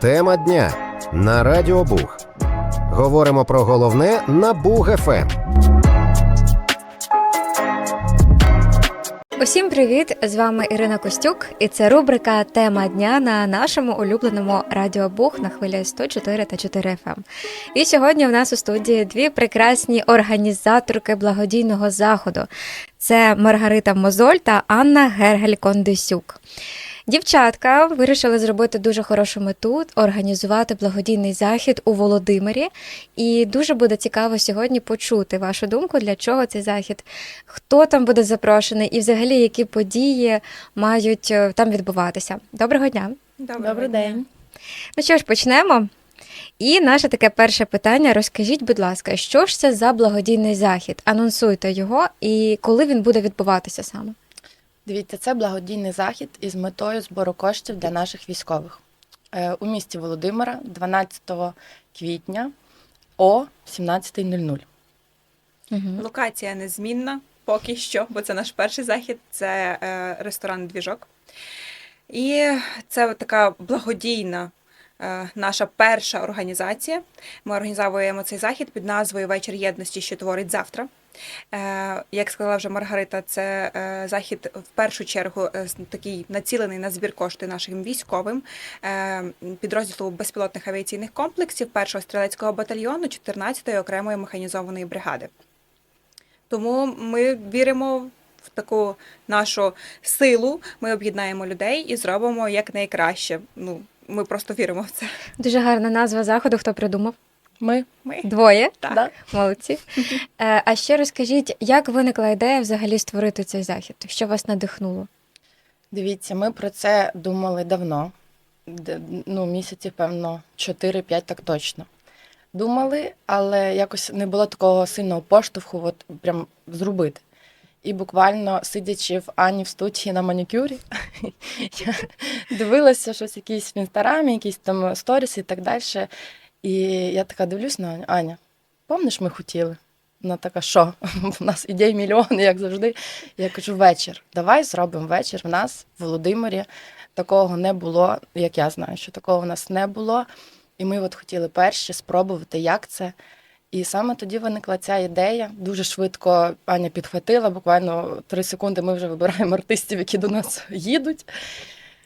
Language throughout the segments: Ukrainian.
Тема дня на Радіо Буг. Говоримо про головне на Буг Ем. ФМ. Усім привіт! З вами Ірина Костюк, і це рубрика Тема дня на нашому улюбленому радіо Буг на хвилі 104 та 4 FM. І сьогодні в нас у студії дві прекрасні організаторки благодійного заходу: це Маргарита Мозоль та Анна Гергель Кондисюк. Дівчатка вирішили зробити дуже хорошу мету організувати благодійний захід у Володимирі. І дуже буде цікаво сьогодні почути вашу думку, для чого цей захід, хто там буде запрошений, і взагалі які події мають е, там відбуватися. Доброго дня! Добрий день. Ну що ж, почнемо. І наше таке перше питання: розкажіть, будь ласка, що ж це за благодійний захід? Анонсуйте його і коли він буде відбуватися саме? Дивіться, це благодійний захід із метою збору коштів для наших військових Е, у місті Володимира 12 квітня о 17.00. Угу. Локація незмінна поки що, бо це наш перший захід, це е, ресторан Двіжок. І це така благодійна е, наша перша організація. Ми організовуємо цей захід під назвою Вечір єдності, що творить завтра. Е, Як сказала вже Маргарита, це е, захід в першу чергу е, такий націлений на збір коштів нашим військовим підрозділу безпілотних авіаційних комплексів 1-го стрілецького батальйону 14-ї окремої механізованої бригади. Тому ми віримо в таку нашу силу. Ми об'єднаємо людей і зробимо якнайкраще. Ну, ми просто віримо в це. Дуже гарна назва заходу. Хто придумав? Ми Ми Двоє. так. да? Молодці. Е, А ще розкажіть, як виникла ідея взагалі створити цей захід? Що вас надихнуло? дивіться, ми про це думали давно. Ну, місяців, певно, 4-5 так точно. Думали, але якось не було такого сильного поштовху, от прям зробити. І буквально сидячи в Ані в студії на манікюрі, я дивилася щось якісь в інстаграмі, якісь там сторіси і так далі. І я така дивлюсь на. Аня, помниш, ми хотіли? Вона така, що? У нас ідей мільйон, як завжди. Я кажу, вечір. Давай зробимо вечір. В нас в Володимирі такого не було, як я знаю, що такого в нас не було. І ми от хотіли перші спробувати, як це. І саме тоді виникла ця ідея. Дуже швидко Аня підхватила, буквально три секунди ми вже вибираємо артистів, які до нас їдуть.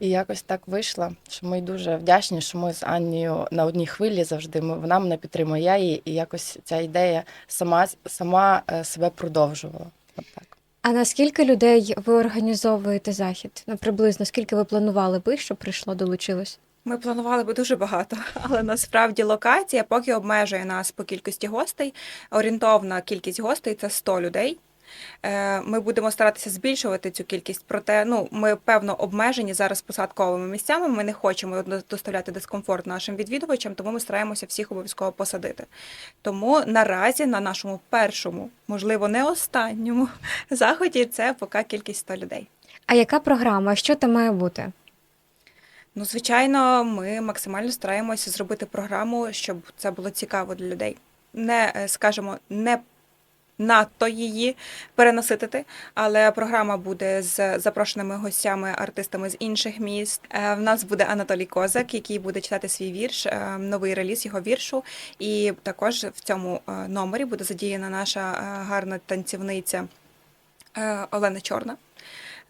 І якось так вийшло, що ми дуже вдячні, що ми з Аннією на одній хвилі завжди. Вона мене підтримує, я її, і якось ця ідея сама, сама е, себе продовжувала. От так. А наскільки людей ви організовуєте захід? Ну, приблизно скільки ви планували би, щоб прийшло, долучилось? Ми планували би дуже багато, але насправді локація поки обмежує нас по кількості гостей. Орієнтовна кількість гостей це 100 людей. Е, Ми будемо старатися збільшувати цю кількість, проте ну ми певно обмежені зараз посадковими місцями. Ми не хочемо доставляти дискомфорт нашим відвідувачам, тому ми стараємося всіх обов'язково посадити. Тому наразі на нашому першому, можливо, не останньому заході це поки кількість 100 людей. А яка програма? Що там має бути? Ну, звичайно, ми максимально стараємося зробити програму, щоб це було цікаво для людей. Не, е, скажімо, не надто її перенаситити, але програма буде з запрошеними гостями, артистами з інших міст. Е, В нас буде Анатолій Козак, який буде читати свій вірш, е, новий реліз його віршу. І також в цьому е, номері буде задіяна наша гарна танцівниця Олена Чорна.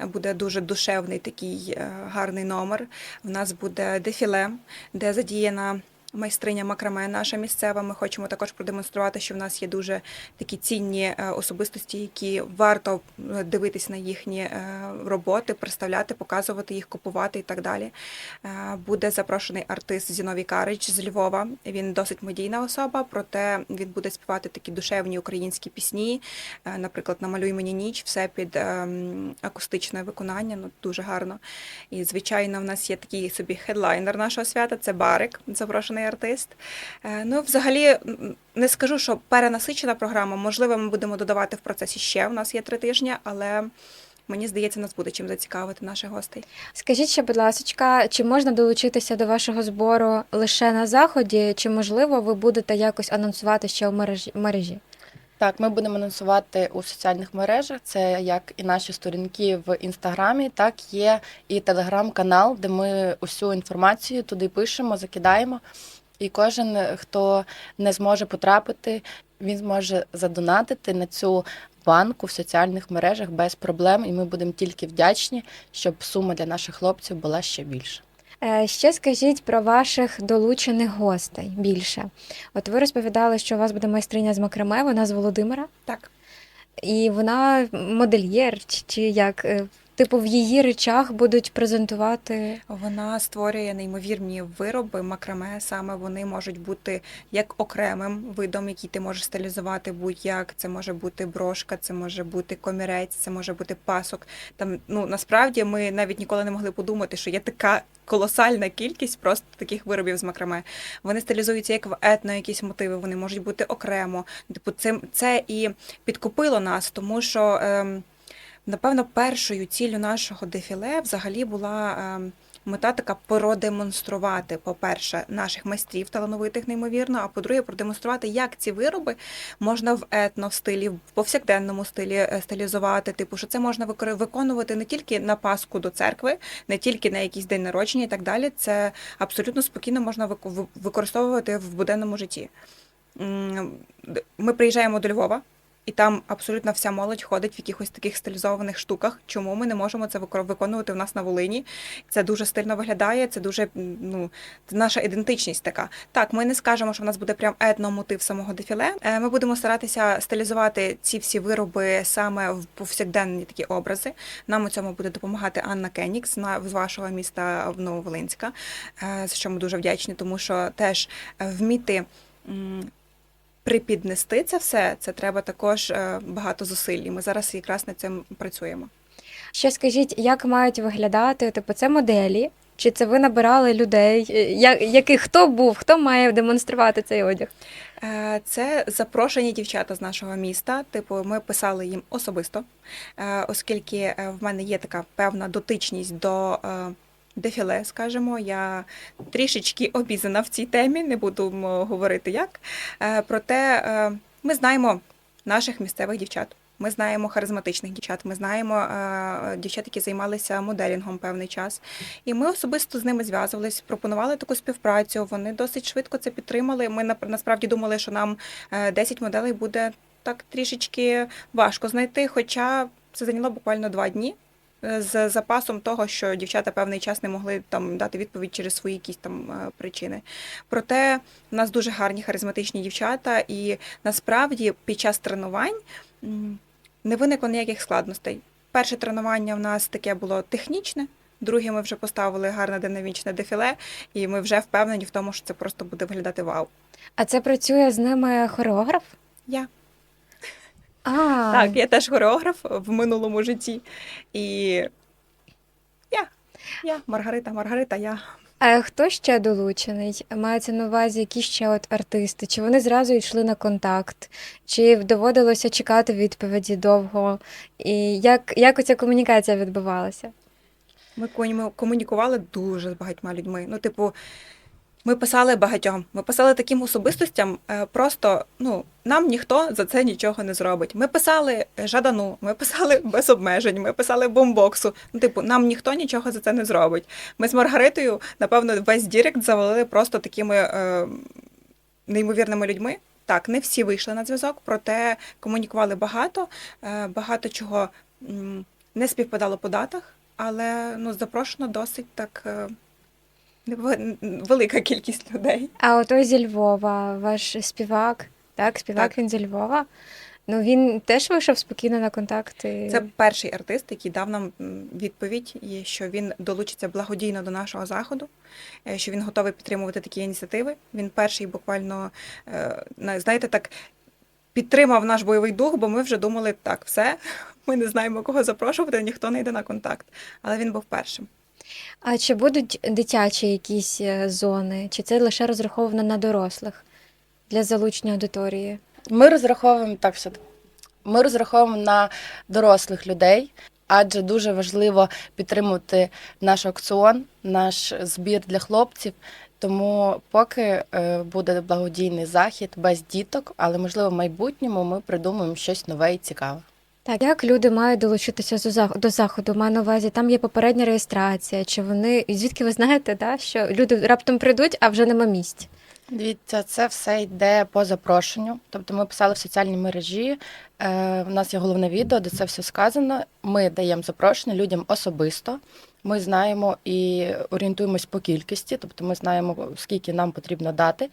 Буде дуже душевний такий гарний номер. В нас буде дефіле, де задіяна майстриня макраме наша місцева. Ми хочемо також продемонструвати, що в нас є дуже такі цінні е, особистості, які варто е, дивитись на їхні е, роботи, представляти, показувати їх, купувати і так далі. Буде запрошений артист Зіновій Карич з Львова. Він досить медійна особа, проте він буде співати такі душевні українські пісні. Наприклад, намалюй мені ніч, все під ем, акустичне виконання. Ну дуже гарно. І звичайно, в нас є такий собі хедлайнер нашого свята. Це Барик, запрошений артист. Е, Ну, взагалі, не скажу, що перенасичена програма. Можливо, ми будемо додавати в процесі ще. У нас є три тижні, але мені здається, нас буде чим зацікавити наших гостей. Скажіть ще, будь ласка, чи можна долучитися до вашого збору лише на заході, чи можливо ви будете якось анонсувати ще в мережі? Так, ми будемо анонсувати у соціальних мережах. Це як і наші сторінки в інстаграмі, так є і телеграм-канал, де ми усю інформацію туди пишемо, закидаємо. І кожен, хто не зможе потрапити, він зможе задонатити на цю банку в соціальних мережах без проблем. І ми будемо тільки вдячні, щоб сума для наших хлопців була ще більша. Е, Ще скажіть про ваших долучених гостей більше. От ви розповідали, що у вас буде майстриня з макраме, вона з Володимира, Так. і вона модельєр, чи, чи як? Типу, в її речах будуть презентувати. Вона створює неймовірні вироби, макраме. Саме вони можуть бути як окремим видом, який ти можеш стилізувати будь-як. Це може бути брошка, це може бути комірець, це може бути пасок. Там ну насправді ми навіть ніколи не могли подумати, що є така колосальна кількість просто таких виробів з макраме. Вони стилізуються як в етно, якісь мотиви. Вони можуть бути окремо. Типу, це, це і підкупило нас, тому що. Ем, Напевно, першою ціллю нашого дефіле взагалі була ем, мета така продемонструвати, по-перше, наших майстрів талановитих, неймовірно, а по-друге, продемонструвати, як ці вироби можна в етно в повсякденному стилі е, стилізувати. Типу, що це можна виконувати не тільки на Пасху до церкви, не тільки на якийсь день народження і так далі. Це абсолютно спокійно можна використовувати в буденному житті. Ми приїжджаємо до Львова. І там абсолютно вся молодь ходить в якихось таких стилізованих штуках. Чому ми не можемо це виконувати у нас на Волині? Це дуже стильно виглядає. Це дуже ну це наша ідентичність така. Так, ми не скажемо, що в нас буде прям етномотив самого дефіле. Е, Ми будемо старатися стилізувати ці всі вироби саме в повсякденні такі образи. Нам у цьому буде допомагати Анна Кенікс з вашого міста Нововолинська, е, за що ми дуже вдячні, тому що теж е, вміти. Припіднести це все, це треба також е, багато зусиль. І ми зараз якраз над цим працюємо. Ще скажіть, як мають виглядати? Типу, це моделі? Чи це ви набирали людей? Е, Я, який хто був, хто має демонструвати цей одяг? Е, Це запрошені дівчата з нашого міста. Типу, ми писали їм особисто, оскільки в мене є така певна дотичність до. Е, Дефіле, скажімо, я трішечки обізана в цій темі, не буду говорити як. Е, Проте е, ми знаємо наших місцевих дівчат. Ми знаємо харизматичних дівчат, ми знаємо е, дівчат, які займалися моделінгом певний час. І ми особисто з ними зв'язувались, пропонували таку співпрацю. Вони досить швидко це підтримали. Ми насправді думали, що нам е, 10 моделей буде так трішечки важко знайти, хоча це зайняло буквально два дні. Е, З запасом того, що дівчата певний час не могли там дати відповідь через свої якісь там е, причини. Проте в нас дуже гарні харизматичні дівчата, і насправді під час тренувань не виникло ніяких складностей. Перше тренування в нас таке було технічне, друге ми вже поставили гарне динамічне дефіле, і ми вже впевнені в тому, що це просто буде виглядати вау. А це працює з ними хореограф? Я А, так, я теж хореограф в минулому житті. І я, я, Маргарита, Маргарита, я. А хто ще долучений? Мається на увазі які ще от артисти? Чи вони зразу йшли на контакт? Чи доводилося чекати відповіді довго? І як, як оця комунікація відбувалася? Ми комунікували дуже з багатьма людьми. Ну, типу, ми писали багатьом. Ми писали таким особистостям. е, Просто ну нам ніхто за це нічого не зробить. Ми писали Жадану, ми писали без обмежень, ми писали бомбоксу. Ну, типу, нам ніхто нічого за це не зробить. Ми з Маргаритою, напевно, весь Дірект завалили просто такими е, неймовірними людьми. Так, не всі вийшли на зв'язок, проте комунікували багато, е, багато чого не співпадало по датах, але ну, запрошено досить так е, велика кількість людей. А ото зі Львова, ваш співак, так, співак Так. він зі Львова. Ну він теж вийшов спокійно на контакти. Це перший артист, який дав нам відповідь, що він долучиться благодійно до нашого заходу, е, що він готовий підтримувати такі ініціативи. Він перший буквально, е, на- знаєте, так підтримав наш бойовий дух, бо ми вже думали, так, все, ми не знаємо, кого запрошувати, ніхто не йде на контакт. Але він був першим. А чи будуть дитячі якісь е, зони, чи це лише розраховано на дорослих для залучення аудиторії? Ми розраховуємо так все. Ми розраховуємо на дорослих людей. адже дуже важливо підтримувати наш аукціон, наш збір для хлопців. Тому поки е, буде благодійний захід без діток, але можливо в майбутньому ми придумаємо щось нове і цікаве. Так, як люди мають долучитися до зах- до заходу? Маю на увазі, там є попередня реєстрація, чи вони звідки ви знаєте, да, що люди раптом прийдуть, а вже нема місць? Дивіться, це все йде по запрошенню. Тобто ми писали в соціальній мережі. Е, у нас є головне відео, де це все сказано. Ми даємо запрошення людям особисто. Ми знаємо і орієнтуємось по кількості, тобто ми знаємо, скільки нам потрібно дати.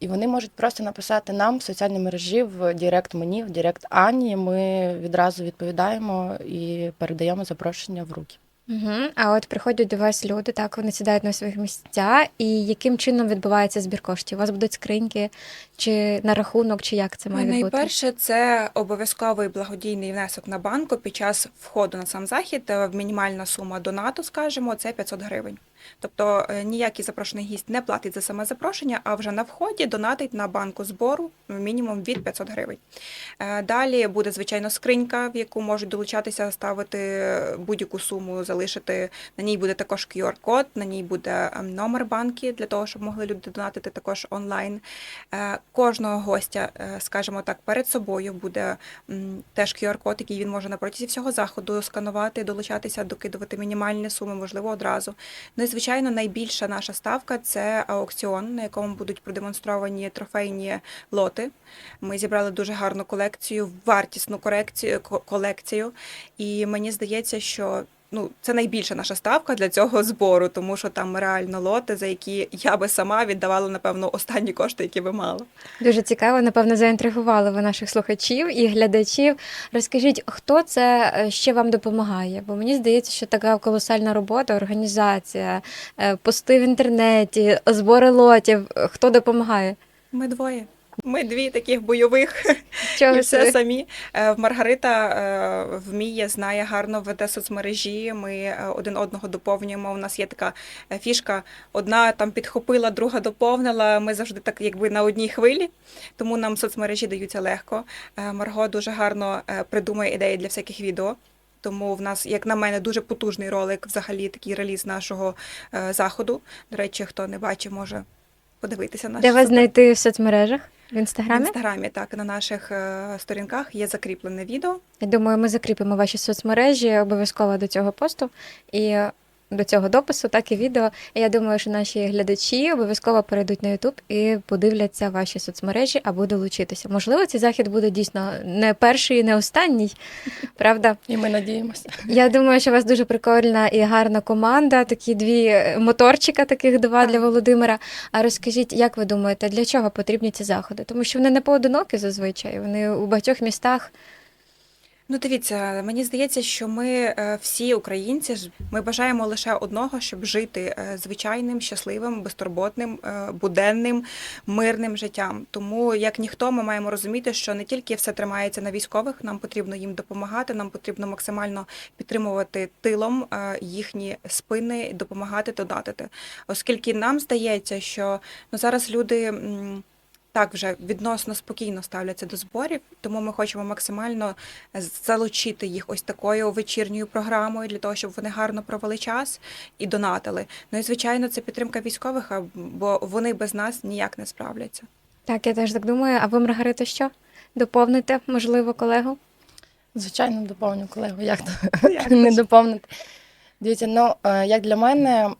І вони можуть просто написати нам в соціальній мережі в Директ мені, в Директ Ані. Ми відразу відповідаємо і передаємо запрошення в руки. Угу. А от приходять до вас люди, так вони сідають на своїх місця. І яким чином відбувається збір коштів? У вас будуть скриньки чи на рахунок, чи як це має бути? Найперше, це обов'язковий благодійний внесок на банку під час входу на сам захід. Е, Мінімальна сума донату, скажімо, це 500 гривень. Тобто е, ніякий запрошений гість не платить за саме запрошення, а вже на вході донатить на банку збору мінімум від 500 гривень. Е, Далі буде звичайно скринька, в яку можуть долучатися, ставити будь-яку суму, залишити. На ній буде також QR-код, на ній буде ем, номер банки для того, щоб могли люди донатити також онлайн. Е, Кожного гостя, е, скажімо так, перед собою буде теж QR-код, який він може на протязі всього заходу сканувати, долучатися, докидувати мінімальні суми, можливо, одразу. І звичайно, найбільша наша ставка це аукціон, на якому будуть продемонстровані трофейні лоти. Ми зібрали дуже гарну колекцію, вартісну корекцію, колекцію. І мені здається, що ну, це найбільша наша ставка для цього збору, тому що там реально лоти, за які я би сама віддавала, напевно, останні кошти, які би мала. Дуже цікаво, напевно, заінтригували ви наших слухачів і глядачів. Розкажіть, хто це е, ще вам допомагає? Бо мені здається, що така колосальна робота, організація, е, пости в інтернеті, збори лотів. Хто допомагає? Ми двоє. Ми дві таких бойових Чого і все самі. Е, Маргарита е, вміє, знає гарно, веде соцмережі. Ми е, один одного доповнюємо. У нас є така фішка: одна там підхопила, друга доповнила. Ми завжди так, якби на одній хвилі, тому нам соцмережі даються легко. Марго дуже гарно придумує ідеї для всяких відео. Тому в нас, як на мене, дуже потужний ролик, взагалі такий реліз нашого заходу. До речі, хто не бачив, може подивитися наш Де вас знайти в соцмережах? В в інстаграмі? інстаграмі, так, на наших е, сторінках є закріплене відео. Я думаю, ми закріпимо ваші соцмережі обов'язково до цього посту і до цього допису, так і відео. Я думаю, що наші глядачі обов'язково перейдуть на YouTube і подивляться ваші соцмережі або долучитися. Можливо, цей захід буде дійсно не перший і не останній. Правда? І ми надіємося. Я думаю, що у вас дуже прикольна і гарна команда. Такі дві е, моторчика, таких два для Володимира. А розкажіть, як ви думаєте, для чого потрібні ці заходи? Тому що вони не поодинокі зазвичай. Вони у багатьох містах. Ну, дивіться, мені здається, що ми е, всі українці ми бажаємо лише одного, щоб жити е, звичайним, щасливим, безтурботним, е, буденним, мирним життям. Тому, як ніхто, ми маємо розуміти, що не тільки все тримається на військових, нам потрібно їм допомагати, нам потрібно максимально підтримувати тилом їхні спини, допомагати донатити. Оскільки нам здається, що ну зараз люди. Так, вже відносно спокійно ставляться до зборів, тому ми хочемо максимально залучити їх ось такою вечірньою програмою для того, щоб вони гарно провели час і донатили. Ну і звичайно, це підтримка військових, а- бо вони без нас ніяк не справляться. Так, я теж так думаю. А ви, Маргарита, що? Доповните, можливо, колегу? Звичайно, доповню колегу. Як то не доповнити? Дивіться, ну е, як для мене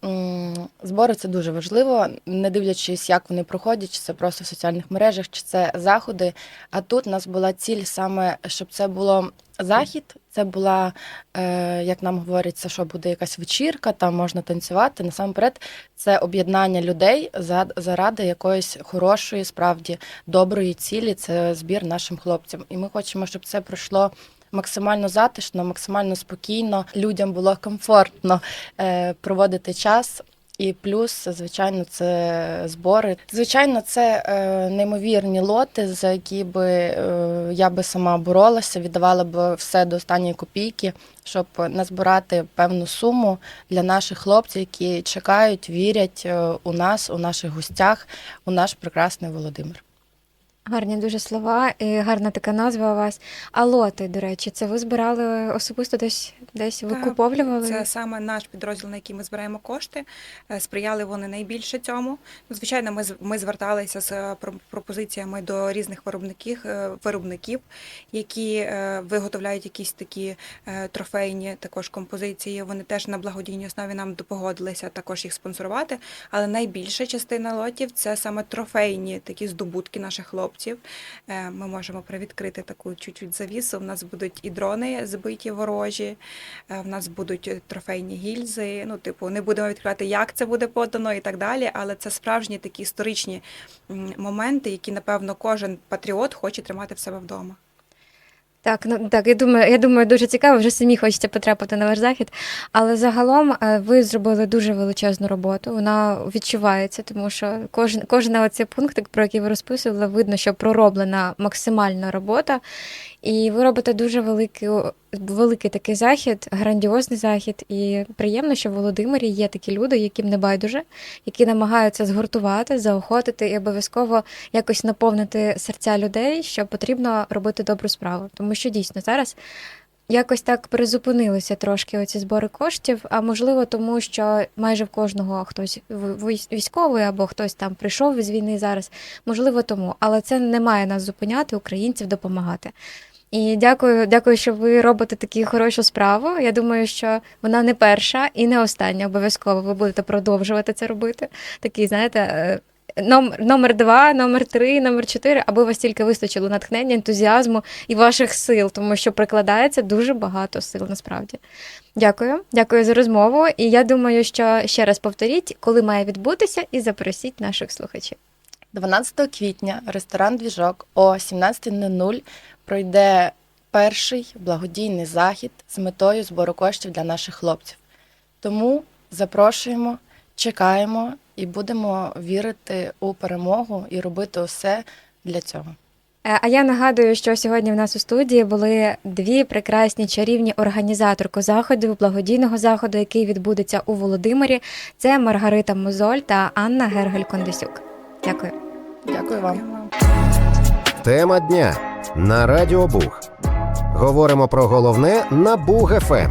збори це дуже важливо, не дивлячись, як вони проходять, чи це просто в соціальних мережах, чи це заходи. А тут у нас була ціль саме, щоб це було захід. Це була, е, як нам говорять, це що буде якась вечірка, там можна танцювати. Насамперед, це об'єднання людей за- заради якоїсь хорошої, справді доброї цілі. Це збір нашим хлопцям. І ми хочемо, щоб це пройшло максимально затишно, максимально спокійно. Людям було комфортно е, проводити час. І плюс, звичайно, це збори. Звичайно, це е, неймовірні лоти, за які би е, я би сама боролася, віддавала б все до останньої копійки, щоб назбирати певну суму для наших хлопців, які чекають, вірять е, у нас, у наших гостях, у наш прекрасний Володимир. Гарні дуже слова і гарна така назва у вас. А лоти, до речі, це ви збирали особисто десь десь викуповлювали? Це саме наш підрозділ, на який ми збираємо кошти. Е, Сприяли вони найбільше цьому. Ну, звичайно, ми ми зверталися з е, про- пропозиціями до різних виробників, е, виробників, які виготовляють якісь такі трофейні також композиції. Вони теж на благодійній основі нам погодилися також їх спонсорувати. Але найбільша частина лотів це саме трофейні такі здобутки наших хлопців. Е, Ми можемо привідкрити таку чуть-чуть завісу. У нас будуть і дрони збиті ворожі. Е, В нас будуть трофейні гільзи. Ну, типу, не будемо відкривати, як це буде подано і так далі. Але це справжні такі історичні моменти, які, напевно, кожен патріот хоче тримати в себе вдома. Так, ну так, я думаю, я думаю, дуже цікаво, вже самі хочеться потрапити на ваш захід. Але загалом е, ви зробили дуже величезну роботу. Вона відчувається, тому що кожен, кожен оцей пункт, про який ви розписували, видно, що пророблена максимальна робота. І ви робите дуже великий, великий такий захід, грандіозний захід. І приємно, що в Володимирі є такі люди, яким не байдуже, які намагаються згуртувати, заохотити і обов'язково якось наповнити серця людей, що потрібно робити добру справу. Тому що дійсно зараз якось так призупинилися трошки оці збори коштів, а можливо, тому що майже в кожного хтось військовий або хтось там прийшов із війни зараз. Можливо, тому, але це не має нас зупиняти, українців допомагати. І дякую, дякую, що ви робите таку хорошу справу. Я думаю, що вона не перша і не остання. Обов'язково ви будете продовжувати це робити. Такий, знаєте, е, номер, номер два, номер три, номер чотири, аби вас тільки вистачило натхнення, ентузіазму і ваших сил, тому що прикладається дуже багато сил насправді. Дякую, дякую за розмову. І я думаю, що ще раз повторіть, коли має відбутися, і запросіть наших слухачів. 12 квітня ресторан Двіжок о 17.00 пройде перший благодійний захід з метою збору коштів для наших хлопців. Тому запрошуємо, чекаємо і будемо вірити у перемогу і робити усе для цього. Е, А я нагадую, що сьогодні в нас у студії були дві прекрасні чарівні організаторки заходу, благодійного заходу, який відбудеться у Володимирі. Це Маргарита Мозоль та Анна Гергель-Кондесюк. Дякую. Дякую вам. Тема дня на Радіо Буг. Говоримо про головне на Буг ФМ.